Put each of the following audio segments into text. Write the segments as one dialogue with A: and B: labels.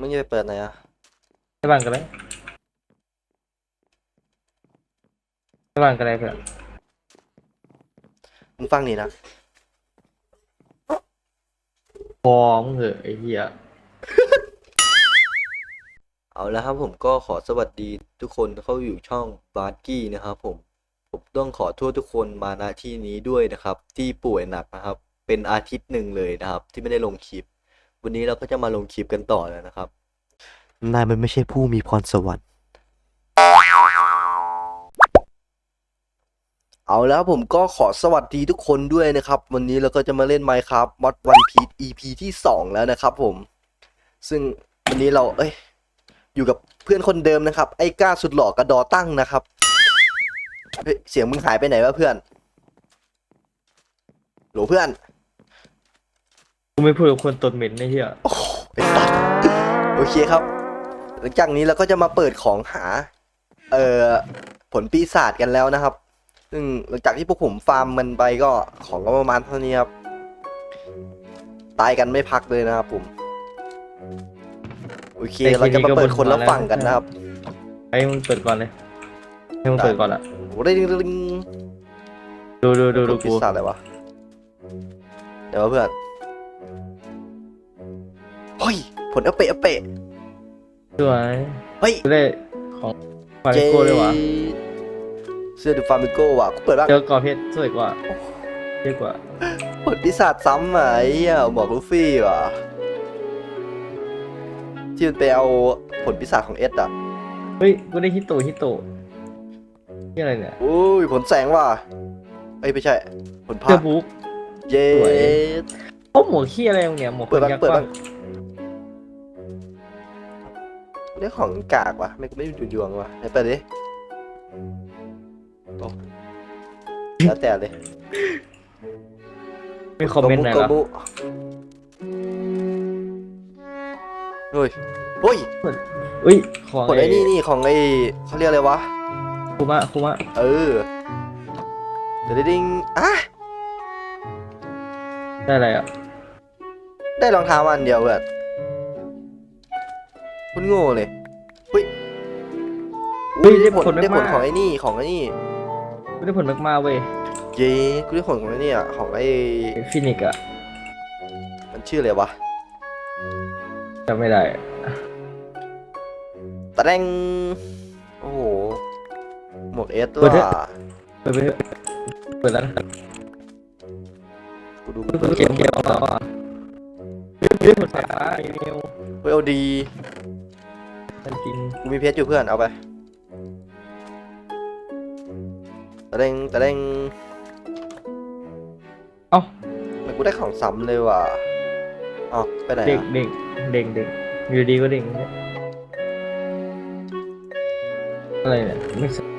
A: มึงจะไปเปิดไหนอะ
B: ไม่บ้านกันเลยไม่บ้านกันเลยเพื่อน
A: มึงฟังนี่นะ
B: พอมึงเหอะไอ้เหี้ย
A: เอาแล้วครับผมก็ขอสวัสดีทุกคนเข้าอยู่ช่องบาร์กี้นะครับผมผมต้องขอโทษทุกคนมาณที่นี้ด้วยนะครับ ที่ป่วยหนักนะครับ เป็นอาทิตย์หนึ่งเลยนะครับ ที่ไม่ได้ลงคลิป วันนี้เราก็จะมาลงคลิปกันต่อแล้วนะครับ นายมันไม่ใช่ผู้มีพรสวรรค์ เอาแล้วผมก็ขอสวัสดีทุกคนด้วยนะครับ วันนี้เราก็จะมาเล่น Minecraft Mod One Piece EP ที่ 2 แล้วนะครับผม ซึ่งวันนี้เราเอ้ยอยู่กับเพื่อนคนเดิมนะครับ ไอ้ก้าสุดหล่อกระดอตั้งนะครับเฮ้ยเสียงมึงหายไปไหนวะเพื่อน โหลเพื่อน
B: กูไม่พูดกับคนตดเหม็นไอ้เหี้ย
A: โอ้โหไอ้สัสโอเคครับ หลังจากนี้เราก็จะมาเปิดของหา เอ่อ ผลปีศาจกันแล้วนะครับ ซึ่งหลังจากที่พวกผมฟาร์มมันไปก็ของก็ประมาณเท่านี้ครับ ตายกันไม่พักเลยนะครับผม โอเค เราจะมาเปิดคนละฝั่งกันนะครับ
B: ให้มึงเปิดก่อนเลย ให้มึงเปิดก่อนละ
A: โอ้ได้ดิงดิง
B: ดูดูดู
A: ผ
B: ดู
A: ลปี
B: กู
A: ศาจอะไรวะ เดี๋ยวเพื่อน เฮ้ย ผลเอเปะเอเปะ
B: สวย
A: เฮ้ย
B: กูได้ของฟาริโก้ด้วยวะ
A: เสื้อดูฟาร์มิโก้ว่ะกูเปิดบ้าง
B: เจอกอเพชรสวยกว่าเท่กว่า
A: ผลปีศาจซ้ำอะไอ้เหี้ยหมวกลูฟี่ว่ะที่มันไปเอาผลปีศาจของเอสอะ
B: เฮ้ยกูได้ฮิตโตฮิตโตนี่อะไรเนี่ย
A: อุ้ยผลแสงว่ะเอ้ยไม่ใช่ ผลภา
B: เสื้อ
A: พ
B: บุ๊ก
A: เย้
B: สวยโอ้หมวกขี้อะไรมึงเนี่ยหมวก
A: เปิดบ้าง
B: ยักษ์
A: เปิด
B: กว้า
A: บ้าง ได้ของกากว่ะไม่กูไม่ดูดวงว่ะไหนเปิดดิโอ้แล้วแต่เลย
B: มีคอมเมนต์ไหน
A: โก
B: ล่ะ
A: บุเฮ้ยเฮ้ย
B: อุ้ย ของ
A: ผลไอ้นี่นี่ของไอ้เขาเรียกอะไรวะ
B: คุมะคุมะ
A: เออเดี๋ยวดิ้งอะ
B: ได้อะไรอะ
A: ได้รองเท้าอันเดียวเพื่อน คุณโง่เลยเฮ้ย
B: เฮ้ยได้
A: ผล
B: ผล
A: ได้ผล
B: มากๆ
A: ของไอ้นี่ของไอ้นี่
B: กูได้ผลมากมาเว้ย
A: เย้กูได้ผลของไอ้นี่อะของไอ้
B: ฟินิกอะ
A: มันชื่ออะไรวะ
B: จำไม่ได้
A: ตะแดงโอ้โหหมวกเอส
B: เปิ
A: ว่ะ
B: ดเถอะเปิดไปเถอะเปิดแล้วนะ
A: กูดู
B: เปิดเก็บเก็บเอาต่ออะ เรื่องผลสายฟ้าอีเมล
A: เฮ้ยเอาดี
B: มันจริง
A: กูมีเพชรอยู่เพื่อนเอาไปตะแดงตะแดง
B: เอ้า
A: ทำไมันกูได้ของซ้ำเลยว่ะอ๋อไปไหน
B: เด็ก
A: อะ
B: เด็กเด็กเด็กอยู่ดีก็เด็กเนี่ยอะไรเนี่ยไม่ใช่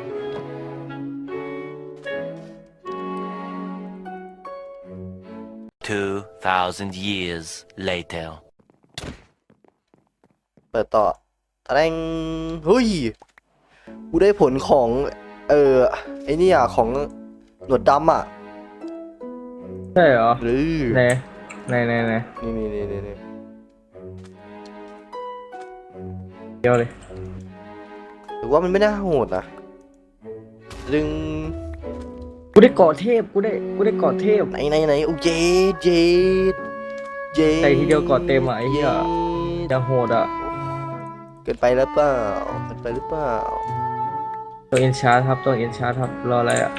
C: 2,000 years later.
A: เปิดต่อตะแดงเฮ้ย กูได้ผลของ เออไอ้นี่อะ ของหนวดดำอะ
B: ใช่เหรอ
A: หรือ
B: ไหนไหนไหนไหน
A: นี่นี่นี่นี่นี่
B: เดี๋ยวเลย
A: หรือว่ามันไม่น่าโหดนะดึง
B: กูได้เกาะเทพกูได้กูได้เกาะเทพ
A: ไหนไหนไหนโอ้เจดเจดเจด
B: ใส่ทีเดียวก่อนเต็มอะไอ้เหี้ย
A: จด
B: ยังโหดอะ
A: เกินไปแล้วเปล่าเกินไปหรือเปล่า
B: ตัวเอ็นชาร์ครับตัวเอ็นชาร์ครับรออะไรอะ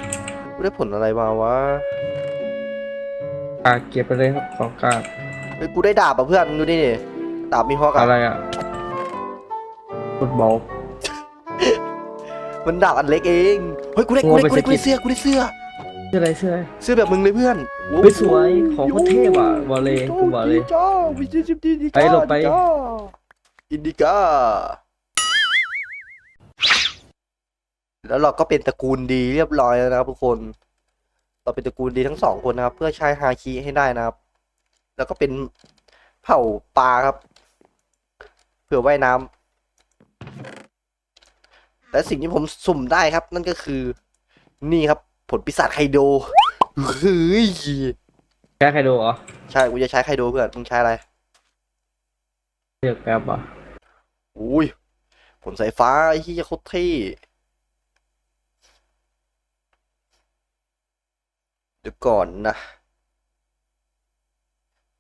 A: กูได้ผลอะไรมาวะ
B: กากเก็บไปเลยครับของกาก
A: เฮ้ยกูได้ดาบอะเพื่อนมึงดูดิดาบมีฮอกอะ
B: อะไรอะฟุตบอล
A: มันดาบอันเล็กเอง เฮ้ย กูได้กูได้กูได้กูได้เสื้อ กูได้เสื้อ
B: เสื้ออะไรเสื้ออะไร
A: เสื้อแบบมึงเลยเพื่อนโอ้
B: เฮ้ยสวยของโคตรเทพอะบอลเลยกูบอกเลย
A: จ้าวิจิตรดีดี
B: ไปหลบไป
A: จ้าอินดิก้าแล้วเราก็เป็นตระกูลดีเรียบร้อยแล้วนะครับทุกคน เราเป็นตระกูลดีทั้งสองคนนะครับ เพื่อใช้ฮาคิให้ได้นะครับ แล้วก็เป็นเผ่าปลาครับ เผื่อว่ายน้ำแต่สิ่งที่ผมสุ่มได้ครับ นั่นก็คือ นี่ครับ ผลปีศาจไคโดเฮ้ย
B: แค่ใครดูเหรอ
A: ใช่กูจะใช้ไคโดเพื่อนมึงใช้อะไร
B: เลือกแป๊บอะ
A: อุ้ยผลสายฟ้าไอ้ที่โคตรเท่เดี๋ยวก่อนนะ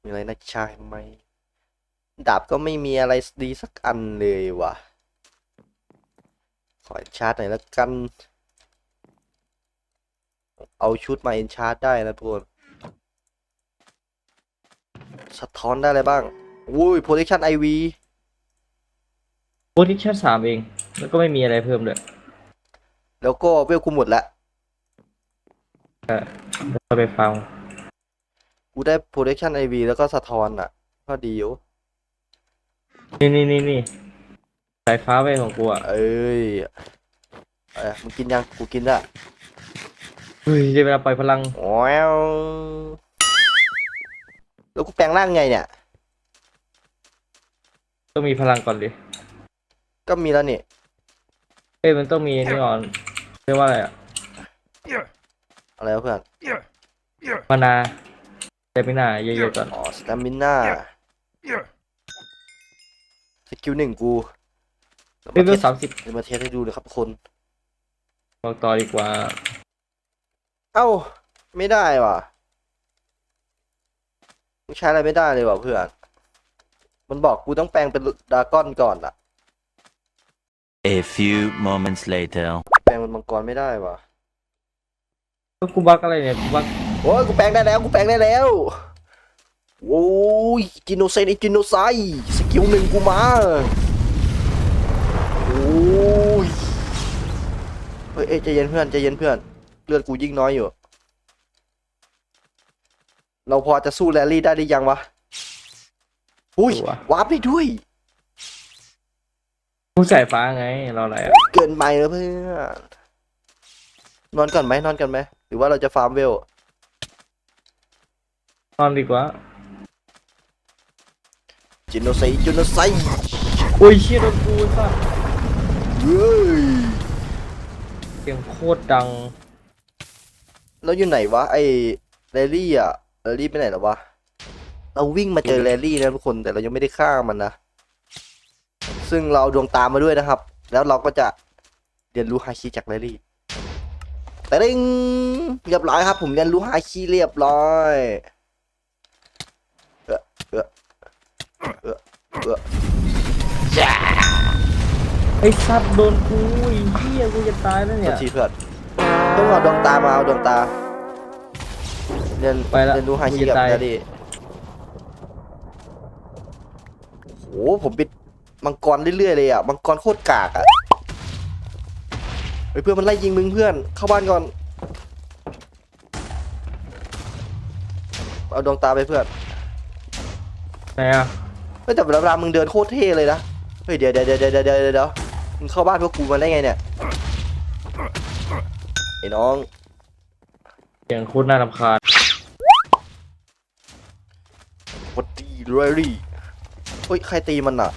A: มีอะไรนะชายไหมดาบก็ไม่มีอะไรดีสักอันเลยว่ะ ขอเอนชาร์จหน่อยแล้วกัน เอาชุดมาเอนชาร์จได้นะทุกคนสะท้อนได้อะไรบ้างอุ้ย protection IV
B: โปรดิชั่นสามเอง แล้วก็ไม่มีอะไรเพิ่มเลย
A: แล้วก็เวลกูหมดละ
B: เราไปฟัง
A: กูได้ protection IV แล้วก็สะท้อนอะ ก็ดีอยู่
B: นี่นี่นี่นี่สายฟ้าไปของกูอะ
A: เอ้ยเอ้ยมึงกินยัง กูกินละ
B: เฮ้ยได้เวลาปล่อยพลัง
A: ว้าวแล้วกูแปลงร่างไงเนี่ย
B: ต้องมีพลังก่อนดิ
A: ก็มีแล้วนี่
B: เอ้ยมันต้องมีนี่ก่อนเรียกว่าอะไรอะ
A: อะไรวะเพื่อน
B: มานาแต่ไม่น่าเยอะๆก่อน
A: อ๋อสตามิน่าสกิลหนึ่งกู
B: เอ้ยเบ
A: เดี๋
B: ลสามสิบ
A: ยวมาเทสให้ดูเลยครับทุกคน
B: บอกต่อดีกว่า
A: เอ้า ไม่ได้ว่ะมึงใช้อะไรไม่ได้เลยว่ะเพื่อน มันบอกกูต้องแปลงเป็นดราก้อนก่อนอะ
C: A few moments later.
A: แปลงเป็นมังกรไม่ได้ว่ะ
B: ก็กูบักอะไรเนี่ยกูบัก
A: โอ้ยกูแปลงได้แล้วกูแปลงได้แล้วโอ้ยจิโนไซด์ไอจิโนไซด์สกิลหนึ่งกูมาโอ้ยเฮ้ยเอ้ยใจเย็นเพื่อนใจเย็นเพื่อน เลือดกูยิ่งน้อยอยู่ เราพอจะสู้แรลลี่ได้หรือยังวะ อุ้ย
B: ตัว
A: วาร์ปได้ด้วย
B: กูสายฟ้าไงรออะไรอะ
A: เกินไปแล้วเพื่อนนอนก่อนไหมนอนก่อนไหมหรือว่าเราจะฟาร์มเวล
B: นอนดีกว่า
A: จิโนไซด์จิโนไซด์
B: อุ้ยเชี่ยโดนกูซะ
A: เฮ้ย
B: เสียงโคตรดัง
A: แล้วอยู่ไหนวะไอ้แรลลี่อะแรลลี่ไปไหนแล้ววะเราวิ่งมาเจอแรลลี่นะทุกคนแต่เรายังไม่ได้ฆ่ามันนะซึ่งเราเอาดวงตามมาด้วยนะครับ แล้วเราก็จะเรียนรู้ฮาคิจากแรลลี่แต่ดิงเรียบร้อยครับ ผมเรียนรู้ฮาคิเรียบร้อยเออเออเออเออ
B: ไอ้สัตว์โดนกูไอ้เหี้ยกูจะตายแล้ว
A: โท
B: เนี่
A: ษ
B: ย
A: ทีเพื่อน ต้องเอาดวงตามาเอาดวงตา เรียน
B: ไปละ
A: เรียนรู้ฮาคิ
B: กูจะ
A: กับ
B: ตาย
A: แรลลี่โอ้ผมปิดมังกรเรื่อยๆเลยอะ มังกรโคตรกากอะเฮ้ยเพื่อนมันไล่ยิงมึงเพื่อน เข้าบ้านก่อน เอาดวงตาไปเพื่อน
B: ไหนอะ
A: เฮ้ยแต่เวลามึงเดินโคตรเท่เลยนะ เฮ้ยเดี๋ยวเดี๋ยวเดี๋ยวเดี๋ยวเดี๋ยวเดี๋ยวมึงเข้าบ้านพวกกูมาได้ไงเนี่ยไอ้น้อง
B: เสียงโคตรน่ารำคาญ
A: วัดดีเรลี่เฮ้ย ใครตีมันอะ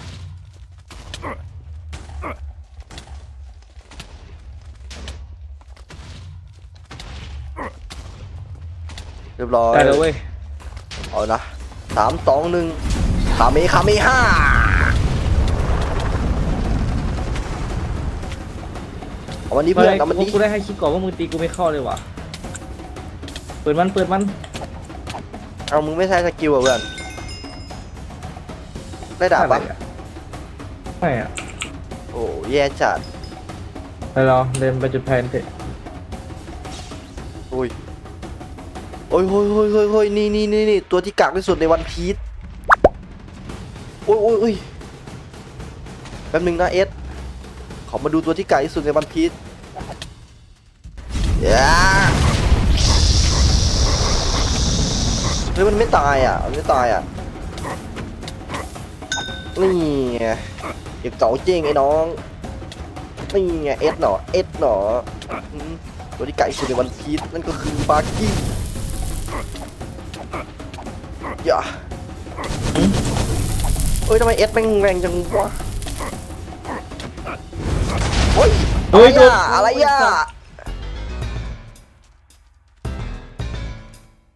A: เรียบร้อย
B: ได้แล้วเว้ย
A: เอานะสามสองหนึ่งคาเมคาเมห้า เอาวันนี้เพื่อนเอาวันนี้
B: กูได้ให้คิดก่อนว่ามึงตีกูไม่เข้าเลยว่ะ เปิดมันเปิดมัน
A: เอามึงไม่ใช้สกิลอะเพื่อน ได้ดาบปะ
B: อะไรอะไม่อะ
A: โอ้แย่จัด
B: ไปรอเดินไปจุดแพนเถอะ
A: โอ้ยโอ้ยโอ้ยโอ้ยโอ้ยโอ้ยนี่นี่นี่นี่ตัวที่กากที่สุดในวันพีชโอ้ยโอ้ยโอ้ยแป๊บหนึงนะเอส ขอมาดูตัวที่กากที่สุดในวันพีชย่เฮ้ยมันไม่ตายอะ มันไม่ตายอะ นี่ไงเด็กเก่าจริงไอ้น้อง นี่ไงเอสหนอเอสหนอตัวที่ไก่สุดในวันพีชนั่นก็คือบาร์กี้อย่าเฮ้ยทำไมเอสแม่งแรงจังวะ เฮ้ยอะไร
B: โดน
A: อะอะไรอะ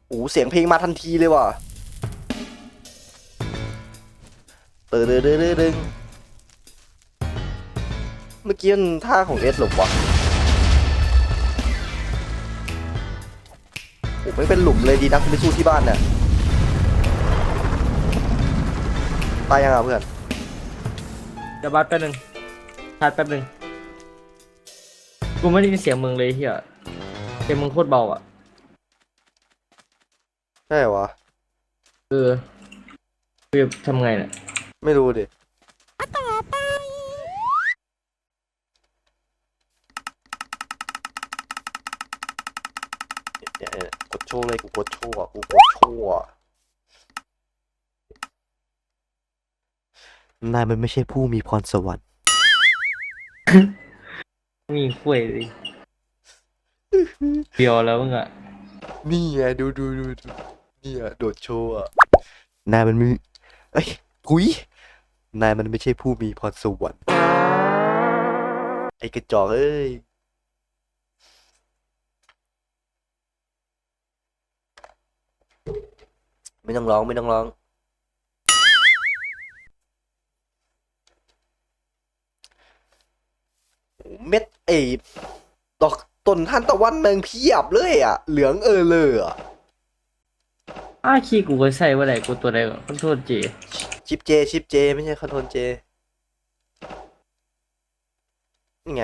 A: โอ้โหเสียงเพลงมาทันทีเลยว่ะเตอเดอเดอเดอดึงเมื่อกี้มันท่าของเอสหรอวะโอ้ไม่เป็นหลุมเลยดีนักกูไปสู้ที่บ้านเนี่ยตายยังอะเพื่อน
B: เดี๋ยวบัสแป๊บนึงชาร์จแป๊บนึง กูไม่ได้ยินเสียงมึงเลยเฮียเสียงมึงโคตรเบาอะ
A: ใช่เหรอวะ
B: เออคือทำไงเนี่ย
A: ไม่รู้ดิเนี่ยเนี่ยกดโชว์เลยกูกดโชว์อะกูกดโชว์อะนายมันไม่ใช่ผู้มีพรสวรรค์
B: มีคุยเลยเดียวแล้วมึงอะ
A: นี่ไงดูดูดูดูนี่อะโดดโชว์อะนายมันมีเอ้ยกุยนายมันไม่ใช่ผู้มีพรสวรรค์ไอ้กระจอกเอ้ยไม่ต้องร้องไม่ต้องร้อง เม็ดไอ้ดอกต้นทานตะวันแมงเพียบเลยอะ เหลืองเออเลยอะ
B: อ้าขี้กูก็ใส่ว่าไหนกูตัวใดก่อนขอโทษจี
A: ชิปเจ ชิปเจ ไม่ใช่คอนโทรลเจนี่ไง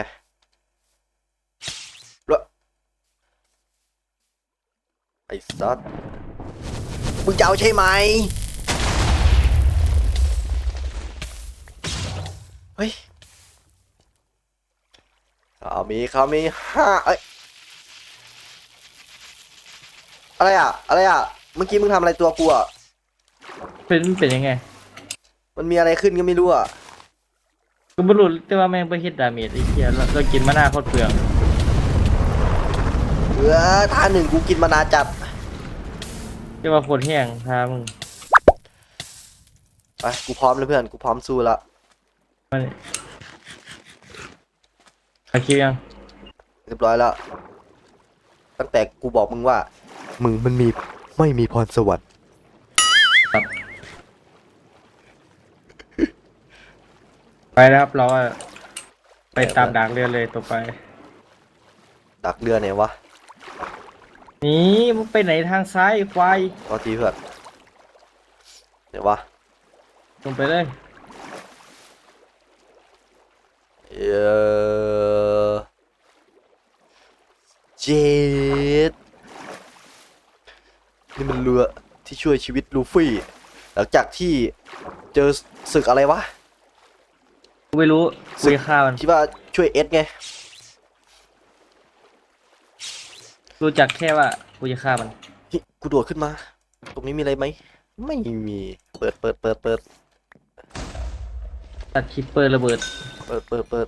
A: แล้วไอ้สัสมึงจะเอาใช่ไหม เฮ้ย เขามีเขามีห้าเอ้ยอะไรอะ อะไรอะ เมื่อกี้มึงทำอะไรตัวกูอะ
B: เป็นเป็นยังไง
A: มันมีอะไรขึ้นก็ไม่รู้อะ
B: กูไม่รู้แต่ว่าแม่งไปเฮ็ดดาเมจไอ้เหี้ยเราเรากินมะนาวโคตรเปลือง
A: เออท่าหนึ่งกูกินมานานจัด
B: แต่ว่าโคตรแห้งทามึง
A: ไปกูพร้อมแล้วเพื่อนกูพร้อมสู้ละ
B: มัน อาคิวยัง
A: เรียบร้อยแล้ว ตั้งแต่กูบอกมึงว่า มึงมันมีไม่มีพรสวรรค์
B: ครับไปแล้วครับ เราอะไปตามดักเรือเลยต่อไป
A: ดักเรือไหนวะ
B: นี่มึงไปไหนทางซ้ายไอ้ควาย
A: ตอนทีเพื่อนเดี๋ยววะ
B: ลงไปเลย
A: เออ เจ็ดนี่มันเรือที่ช่วยชีวิตลูฟี่ หลังจากที่เจอศึกอะไรวะ
B: กูไม่รู้กูจะฆ่ามัน
A: คิดว่าช่วยเอสไง
B: รู้จักแค่ว่ากูจะฆ่ามัน
A: เฮ้ยกูโดดขึ้นมา ตรงนี้มีอะไรไหม ไม่มี เปิดเปิดเปิดเปิด
B: ตัดคิปเปอร์ระเบิด
A: เปิดเปิดเปิด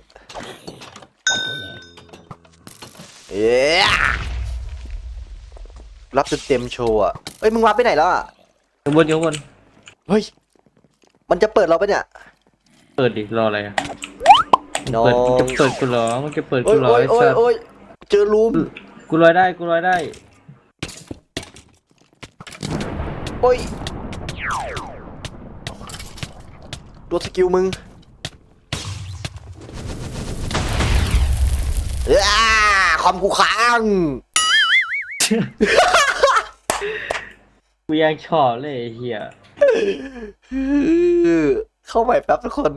A: เอ๊ะรับเต็มๆโชว์อะเอ้ยมึงวาร์ปไปไหนแล้วอะ
B: อยู่บนอยู่บน
A: เฮ้ยมันจะเปิดเราปะเนี่ย
B: เปิดดิรออะไรอะ
A: น้อง
B: เปิดมึงจะเปิดกูเหรอมึงจะเปิด
A: โอ้
B: กู
A: ย
B: เหรอ
A: โอ้ย
B: ไอ้
A: โอ้
B: สั
A: ย
B: ส
A: โอ้ยเจอรูม
B: กูลอยได้กูลอยได้
A: โอ้ยโดนสกิลมึงอ้า คอมกูค้าง
B: กูยังชอบเลยไอ้เฮีย
A: เข้าใหม่แป๊บทุกคน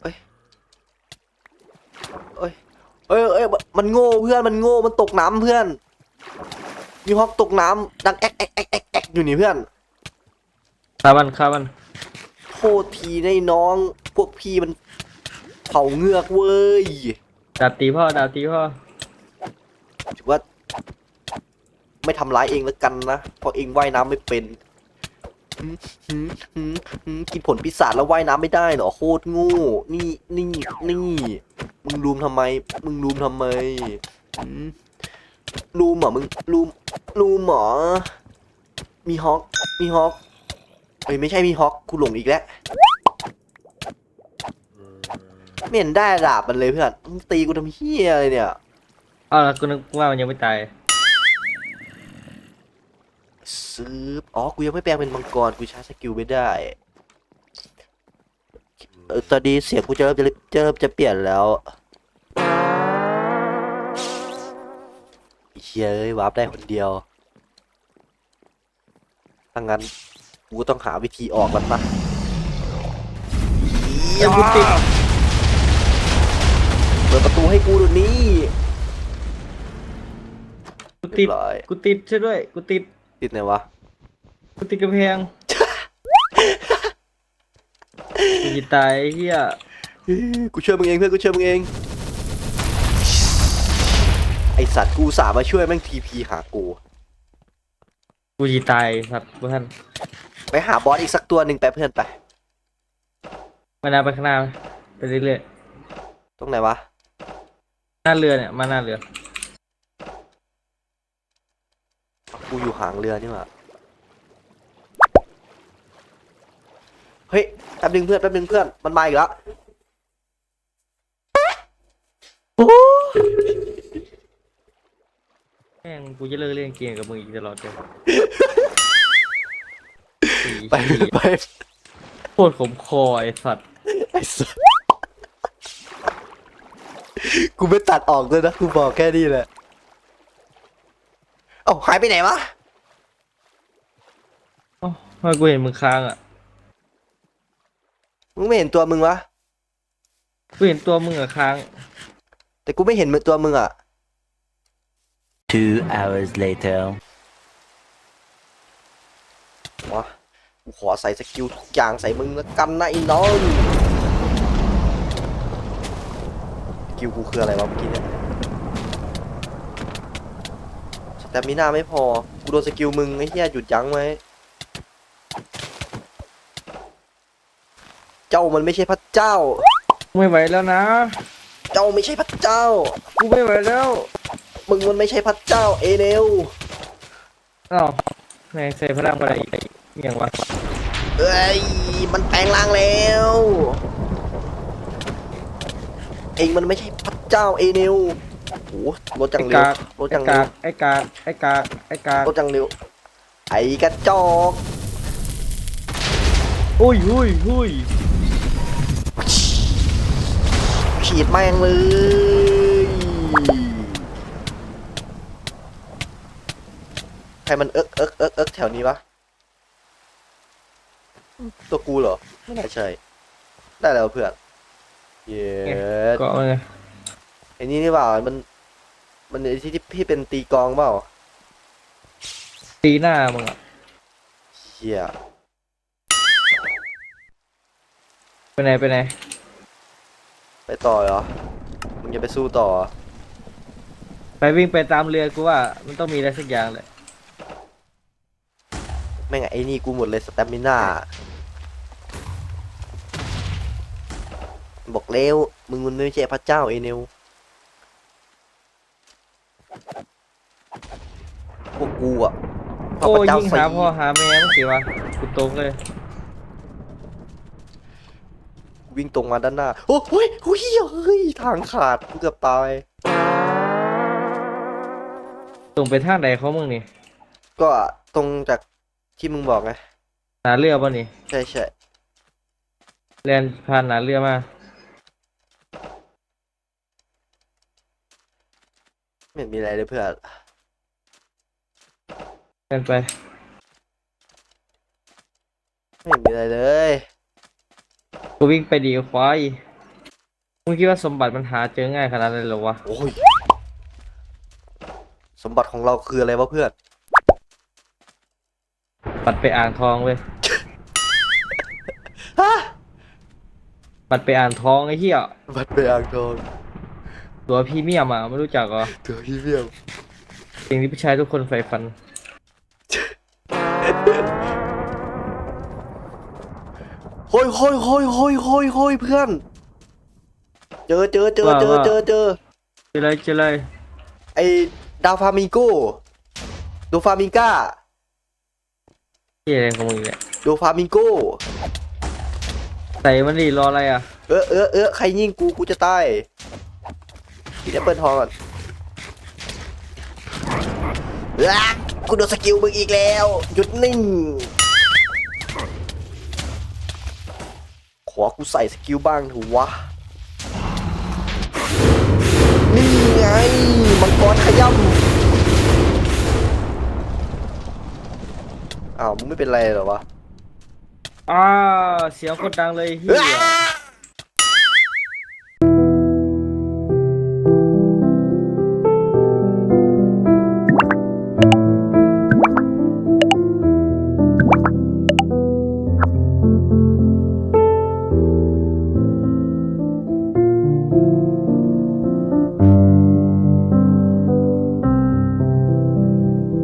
A: เอ้ยเอ้ยเอ้ยเอ้ยมันโง่เพื่อน มันโง่ มันตกน้ำเพื่อนมีฮอกตกน้ำดังแอ๊กแอ๊กแอ๊กแอ๊กแอ๊กอยู่นี่เพื่อน
B: ฆ่ามันฆ่ามัน
A: โทษทีในะไอ้น้อง พวกพี่มันเผาเงือกเว้ย
B: ดาบตีพ่อดาบตีพ่อ
A: ถือว่า ไม่ทำร้ายเองแล้วกันนะเพราะเองว่ายน้ำไม่เป็นหืมหืมหืมหืมกินผลปีศาจแล้วว่ายน้ำไม่ได้เหรอโคตรง่นี่นี่นี่มึงรูมทำไม มึงรูมทำไมหืมรูมเหรอมึงรูมรูมเหรอมีฮอกมีฮอกเอ้ยไม่ใช่มีฮอกกูหลงอีกแล้ว ไม่เห็นได้ดาบมันเลยเพื่อนมึงตีกูทำเฮียอะไรเนี่ย
B: อ้าวแล้วกูนึกว่ามันยังไม่ตาย
A: ซื้ออ๋อ กูยังไม่แปลงเป็นมังกร กูใช้สกิลไม่ได้เออตอนนี้เสียงกูจะเริ่มจะจะเริ่มจะเปลี่ยนแล้วไอ้เชียเอ้ยวาร์ปได้คนเดียวถ้างั้นกูก็ต้องหาวิธีออกมันปะ
B: เอ้ยกูติด
A: เปิดประตูให้กูเดูนี้
B: กูติด
A: เรียบร้อย
B: กูติดช่วยด้วย กูติด
A: ติดไหนวะ
B: กูติดกระแพงกูจะตายไอ้เฮีย
A: กูช่วยมึงเองเพื่อนกูช่วยมึงเอง ไอสัตว์กูสามาช่วยแม่งทีพีหากู
B: กูจะตายสัตว์เพื่อน
A: ไปหาบอสอีกสักตัวหนึ่งไปเพื่อนไป
B: มานาไปข้างหน้าไปเรื่อย
A: ตรงไหนวะ
B: ๆ หน้าเรือเนี่ยมาหน้าเรือ
A: กูอยู่หางเรือนี่หว่าเฮ้ยแป๊บนึงเพื่อนแป๊บนึงเพื่อน มันมาอีกแล้วโอ้
B: แม่งกูจะเลิกเล่นเกมกับมึงอีกตลอดเลยไอ้
A: ไป
B: เหี้ย
A: ไป
B: โคตรขมคอไอ้สัตว์
A: ไอ้สัส กูไม่ตัดออกเลยนะ กูบอกแค่นี้แหละ เอ้าหายไปไหนวะ
B: เอ้าทำไมกูเห็นมึงค้างอะ
A: มึงไม่เห็นตัวมึงวะ
B: กูเห็นตัวมึงอะค้าง
A: แต่กูไม่เห็นมือตัวมึงอะ
C: Two hours later.
A: วะกูขอใส่สกิลทุกอย่างใส่มึงแล้วกันนะไอ้น้อง ส กิลกูคืออะไรวะเมื่อกี้เนี่ยสแตมิน่าไม่พอ กูโดนสกิลมึงไอ้เหี้ยหยุดยั้งไว้เจ้ามันไม่ใช่พระเจ้า
B: ไม่ไหวแล้วนะ
A: เจ้าไม่ใช่พระเจ้า
B: กูไม่ไหวแล้ว
A: มึงมันไม่ใช่พระเจ้า เอเนล
B: อ้าวแม่งใส่พลังอะไรอีกอย่างวะ
A: เอ้ย มันแปลงร่างแล้ว เองมันไม่ใช่พระเจ้าเอเนลโอ้โหรถจั
B: ไอ้
A: งเร็ว
B: กาก
A: รถ
B: ไอ้
A: จังเร็
B: กาวกไอ้กากไอ้กากไอ้กาก
A: รถจังเร็ว ไอ้กระจอก
B: อุ้ยอุ้ยอุ้ย
A: ฉีดแม่งเลยใครมันเอิกเอิกเอิกเอิกแถวนี้วะตัวกูเหรอไม่น่าใช่ ได้แล้วเพื่อน เย้
B: เกาะมันไง
A: ไอ้นี่นี่เปล่ามัน มันไอ้ที่ที่พี่เป็นตีกลองเปล่า
B: ตีหน้ามึงอะ
A: เชี่ย
B: ไปไหนไปไหน
A: ไปต่อเหรอมึงจะไปสู้ต่อเหรอ
B: ไปวิ่งไปตามเรือกูว่า มันต้องมีอะไรสักอย่างเลย
A: แม่งไอ้นี่กูหมดเลยสแตมิน่า บอกแล้ว มึงมันไม่ใช่พระเจ้าเอเนลพวกกูอะพระ
B: โอ้
A: พระเจ้า
B: ยิ่ง
A: สี
B: หาพ่อหาแม่มันสิวะกูตรงเลย
A: วิ่งตรงมาด้านหน้า โอ้โหยโอ้ยเฮ้ยทางขาดกูเกือบตาย
B: ตรงไปทางไหนของมึงนี่
A: ก็ตรงจากที่มึงบอกไง
B: หนาเรือป่ะนี่
A: ใช่ใช่
B: เรียนผ่านหนาเรือมา
A: ไม่เห็นมีอะไรเลยเพื่อน
B: เรียนไป
A: ไม่เห็นมีอะไรเลย
B: กูวิ่งไปดีควายมึงคิดว่าสมบัติมันหาเจอง่ายขนาดนั้นเลยเหรอวะ
A: โอ้ยสมบัติของเราคืออะไรวะเพื่อน
B: ปัดไปอ่างทองเว้ย
A: ฮะ
B: ปัดไปอ่างทองไอ้เหี้ย
A: บัตรไปอ่างทอง
B: ตัวพรีเมียมอะไม่รู้จักเหรอ
A: ตัวพี่เบี้ยว
B: สิ่งที่ผู้ชายทุกคนใฝ่ฝัน
A: โฮ้ยโฮ้ยโฮ้ยโฮ้ยโฮ้ยโฮ้ยเพื่อน เจอเจอเจอเจอเจอเจอ
B: เจอเลยเจอเลย
A: ไอดาวฟามิงโกดูฟามิงก้า
B: ที่อะไรของมึงเนี่ย
A: ดูฟามิงโก
B: ใส่มันดิรออะไรอะ
A: เออเออเออใครยิงกูกูจะตาย กินแอปเปิลทองก่อนเอ้อกูโดนสกิลมึงอีกแล้ว หยุดนิ่ง ขอกูใส่สกิลบ้างเถอะวะ นี่ไง มังกรขย่ำอ้าว มึงไม่เป็นไรเหรอวะ
D: อ่า เสียงโคตรดังเลยเฮีย